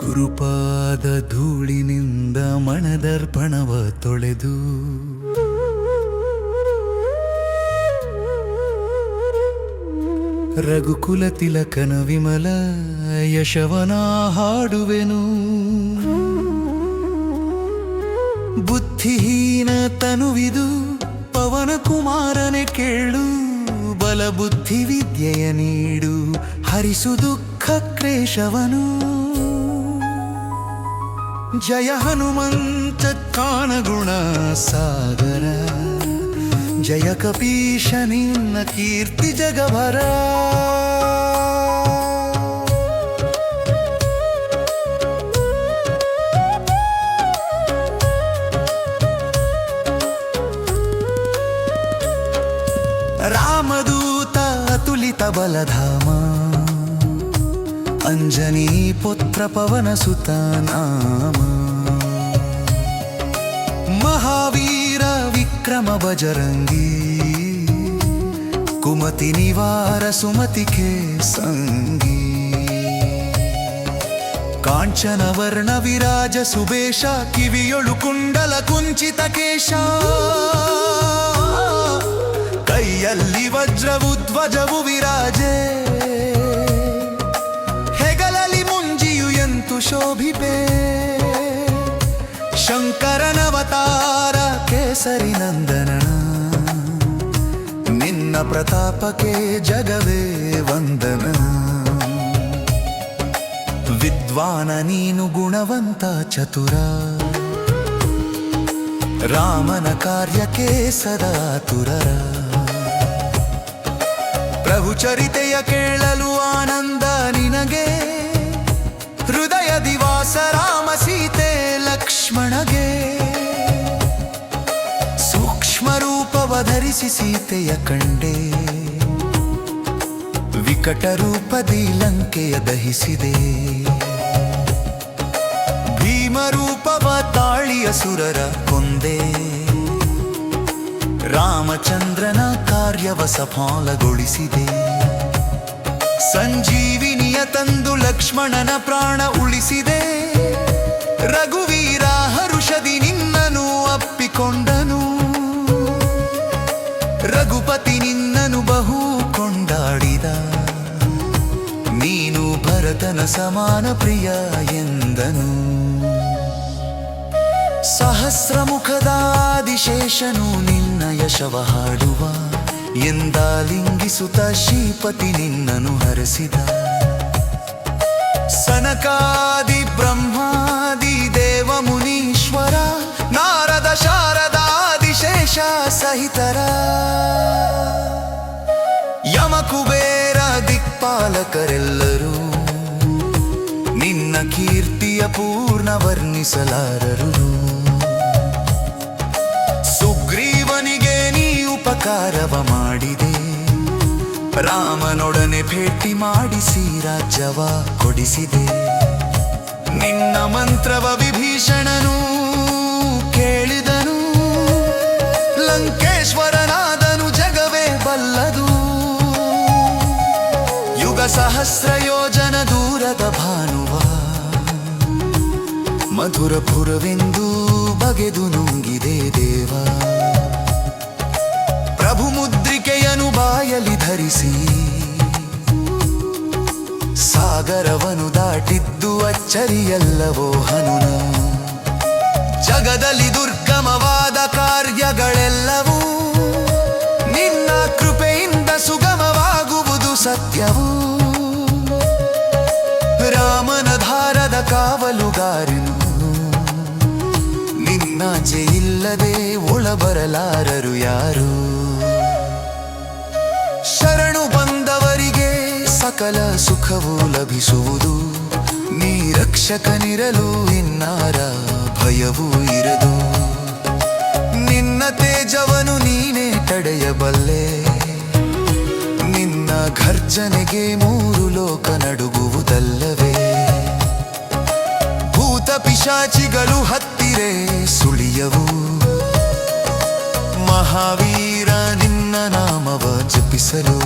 ಪಾದ ಧೂಳಿನಿಂದ ಮಣದರ್ಪಣವ ತೊಳೆದು ರಘುಕುಲ ತಿಲಕನ ವಿಮಲ ಯಶವನ ಹಾಡುವೆನು. ಬುದ್ಧಿಹೀನ ತನುವಿದು ಪವನ ಕುಮಾರನೆ ಕೇಳು ಬಲ ಬುದ್ಧಿ ವಿದ್ಯೆಯ ನೀಡು, ಹರಿಸು ದುಃಖ ಕ್ಲೇಶವನು. ಜಯ ಹನುಮಂತ ಕಾಣ ಗುಣ ಸಾಗರ. ಜಯ ಕಪೀಶ ನಿನ್ನ ಕೀರ್ತಿ ಜಗಭರ. ರಾಮದೂತ ಅತುಲಿತ ಬಲಧಾಮ. ಅಂಜನಿ ಪುತ್ರ ಪವನ ಸುತ ನಾಮ ಮಹಾವೀರ ವಿಕ್ರಮ ಬಜರಂಗಿ ಕುಮತಿ ನಿವಾರ ಸುಮತಿಕೆ ಸಂಗಿ ಕಾಂಚನ ವರ್ಣ ವಿರಾಜ ಸುಬೇಶ ಕಿವಿಯೊಳು ಕುಂಡಲ ಕುಂಚಿತ ಕೇಶ ಕೈಯಲ್ಲಿ ವಜ್ರವು ಧ್ವಜವು ವಿರಾಜೆ ಶೋಭಿಪೆ. ಶಂಕರನವತಾರ ಕೇಸರಿ ನಂದನ ನಿನ್ನ ಪ್ರತಾಪಕ್ಕೆ ಜಗವೇ ವಂದನ. ವಿದ್ವಾನ ನೀನು ಗುಣವಂತ ಚತುರ. ರಾಮನ ಕಾರ್ಯಕ್ಕೆ ಸದಾ ತುರರ ಪ್ರಭು ಚರಿತೆಯ ಕೇಳಲು ಆನಂದ ನಿನಗೆ. ಧರಿಸಿ ಸೀತೆಯ ಕಂಡೆ. ವಿಕಟ ರೂಪದಿ ಲಂಕೆಯ ದಹಿಸಿದೆ. ಭೀಮ ರೂಪವ ತಾಳಿಯ ಸುರರ ಕೊಂದೆ. ರಾಮಚಂದ್ರನ ಕಾರ್ಯವ ಸಫಲಗೊಳಿಸಿದೆ. ಸಂಜೀವಿನಿಯ ತಂದು ಲಕ್ಷ್ಮಣನ ಪ್ರಾಣ ಉಳಿಸಿದೆ. ರಘುವೀರ ರಘುಪತಿ ನಿನ್ನನು ಬಹು ಕೊಂಡಾಡಿದ. ನೀನು ಭರತನ ಸಮಾನ ಪ್ರಿಯ ಎಂದನು. ಸಹಸ್ರಮುಖದಾದಿಶೇಷನು ನಿನ್ನ ಯಶವ ಹಾಡುವ. ಎಂದ ಲಿಂಗಿಸುತ್ತ ಶ್ರೀಪತಿ ನಿನ್ನನು ಹರಸಿದ. ಸನಕಾದಿ ಬ್ರಹ್ಮಾದಿ ದೇವ ಮುನೀಶ್ವರ, ನಾರದ ಶಾರದಾದಿಶೇಷ ಸಹಿತರ ಯಮಕುಬೇರ ದಿಕ್ಪಾಲಕರೆಲ್ಲರೂ ನಿನ್ನ ಕೀರ್ತಿಯ ಪೂರ್ಣ ವರ್ಣಿಸಲಾರರು. ಸುಗ್ರೀವನಿಗೆ ನೀ ಉಪಕಾರವ ಮಾಡಿದೆ. ರಾಮನೊಡನೆ ಭೇಟಿ ಮಾಡಿಸಿ ರಾಜ್ಯವ ಕೊಡಿಸಿದೆ. ನಿನ್ನ ಮಂತ್ರವ ವಿಭೀಷಣನು ಸಹಸ್ರ ದೂರದ ಭಾನುವ. ಮಧುರಪುರವೆಂದು ಬಗೆದು ನುಂಗಿದೆ ದೇವ. ಪ್ರಭು ಮುದ್ರಿಕೆಯನು ಬಾಯಲಿ ಧರಿಸಿ. ಸಾಗರವನು ದಾಟಿದ್ದು ಅಚ್ಚರಿಯಲ್ಲವೋ ಹನುನ ಜಗದಲ್ಲಿ ದುರ್ಗಮವಾದ ಕಾರ್ಯಗಳೆಲ್ಲವೂ ನಿನ್ನ ಕೃಪೆಯಿಂದ ಸುಗಮವಾಗುವುದು ಸತ್ಯವು. ನಿನ್ನಾಚೆ ಇಲ್ಲದೆ ಒಳಬರಲಾರರು ಯಾರು? ಶರಣು ಬಂದವರಿಗೆ ಸಕಲ ಸುಖವು ಲಭಿಸುವುದು ನೀ ರಕ್ಷಕನಿರಲು ಇನ್ನಾರ ಭಯವೂ ಇರದು. ನಿನ್ನ ತೇಜವನು ನೀನೇ ತಡೆಯಬಲ್ಲೆ, ನಿನ್ನ ಘರ್ಜನೆಗೆ ಮೂರು ಲೋಕ ನಡುಗುವುದಲ್ಲವೇ? ಭೂತ ಪಿಶಾಚಿಗಳು ಹತ್ತಿರೆ ಮಹಾವೀರ ನಿನ್ನ ನಾಮವ ಜಪಿಸಲು